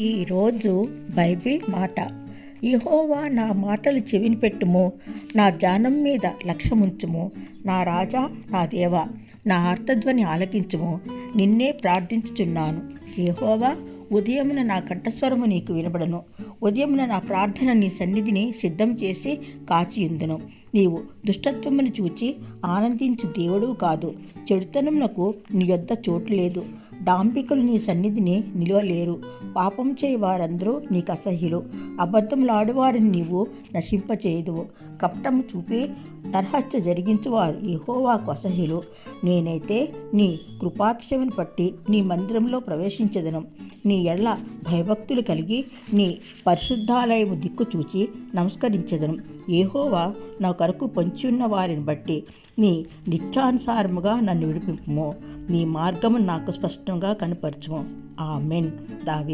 ఈరోజు బైబిల్ మాట. ఇహోవా నా మాటలు చెవిని పెట్టుము నా ధ్యానం మీద లక్ష్యముంచుము. నా రాజా నా దేవ నా అర్థధ్వని ఆలకించుము. నిన్నే ప్రార్థించుచున్నాను. ఏహోవా ఉదయమున నా కంఠస్వరము నీకు వినబడను. ఉదయమున నా ప్రార్థన నీ సన్నిధిని సిద్ధం చేసి కాచియుందును. నీవు దుష్టత్వమును చూచి ఆనందించు దేవుడు కాదు. చెడుతనమునకు నీ యొద్ద చోటు లేదు. డాంబికులు నీ సన్నిధిని నిలవలేరు. పాపం చేయి వారందరూ నీకు అసహ్యులు. అబద్ధములాడువారిని నీవు నశింపచేయదు కపటము చూపి నరహత్య జరిగించువారు యహోవాకు అసహ్యులు. నేనైతే నీ కృపాతిశయమును పట్టి నీ మందిరంలో ప్రవేశించదను. నీ ఎళ్ళ భయభక్తులు కలిగి నీ పరిశుద్ధాలయము దిక్కు చూచి నమస్కరించదను. ఏహోవా నా కొరకు పొంచి ఉన్న వారిని బట్టి నీ నిత్యానుసారముగా నన్ను విడిపింపుము నీ మార్గము నాకు స్పష్టం స్పష్టంగా కనపరచుము. ఆమెన్. దావి